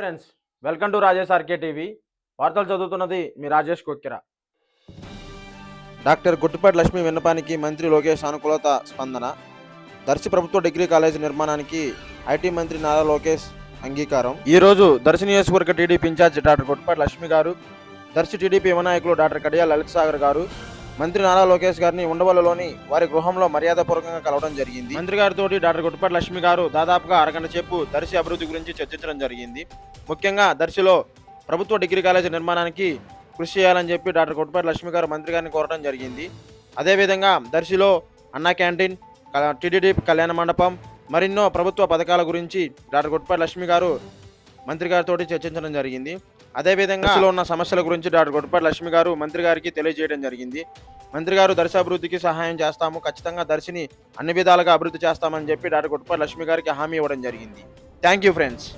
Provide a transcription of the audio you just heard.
Friends welcome to Rajesh RK TV. వార్తలు చదువుతున్నది మీ రాజేష్ కొక్కిర డాక్టర్ గుట్టుపాటి లక్ష్మి విన్నపానికి మంత్రి లోకేష్ అనుకూలత స్పందన. దర్శి ప్రభుత్వ డిగ్రీ కాలేజీ నిర్మాణానికి ఐటీ మంత్రి నారా లోకేష్ అంగీకారం. ఈ రోజు దర్శి నియోజకవర్గ TDP in-charge doctor Guttupati Lakshmi గారు దర్శి టీడీపీ యువనాయకులు డాక్టర్ కడియా లలిత్ సాగర్ గారు మంత్రి నారా లోకేష్ గారిని ఉండవల్లిలోని వారి గృహంలో మర్యాదపూర్వకంగా కలవడం జరిగింది. మంత్రి గారితో డాక్టర్ గుట్టపాటి లక్ష్మి గారు దాదాపుగా అరగంట చెప్పు దర్శి అభివృద్ధి గురించి చర్చించడం జరిగింది. ముఖ్యంగా దర్శిలో ప్రభుత్వ డిగ్రీ కాలేజీ నిర్మాణానికి కృషి చేయాలని చెప్పి డాక్టర్ కొట్టుపాటి లక్ష్మి గారు మంత్రి గారిని కోరడం జరిగింది. అదేవిధంగా దర్శిలో అన్నా క్యాంటీన్ టీడీడీ కళ్యాణ మండపం మరెన్నో ప్రభుత్వ పథకాల గురించి డాక్టర్ కొట్టుపాటి లక్ష్మి గారు మంత్రి గారితో చర్చించడం జరిగింది. అదేవిధంగా దర్శిలో ఉన్న సమస్యల గురించి డాక్టర్ కొట్టుపాటి లక్ష్మి గారు మంత్రి గారికి తెలియజేయడం జరిగింది. మంత్రి గారు దర్శి అభివృద్ధికి సహాయం చేస్తాము ఖచ్చితంగా దర్శిని అన్ని విధాలుగా అభివృద్ధి చేస్తామని చెప్పి డాక్టర్ కొట్టుపాటి లక్ష్మి గారికి హామీ ఇవ్వడం జరిగింది. Thank you friends.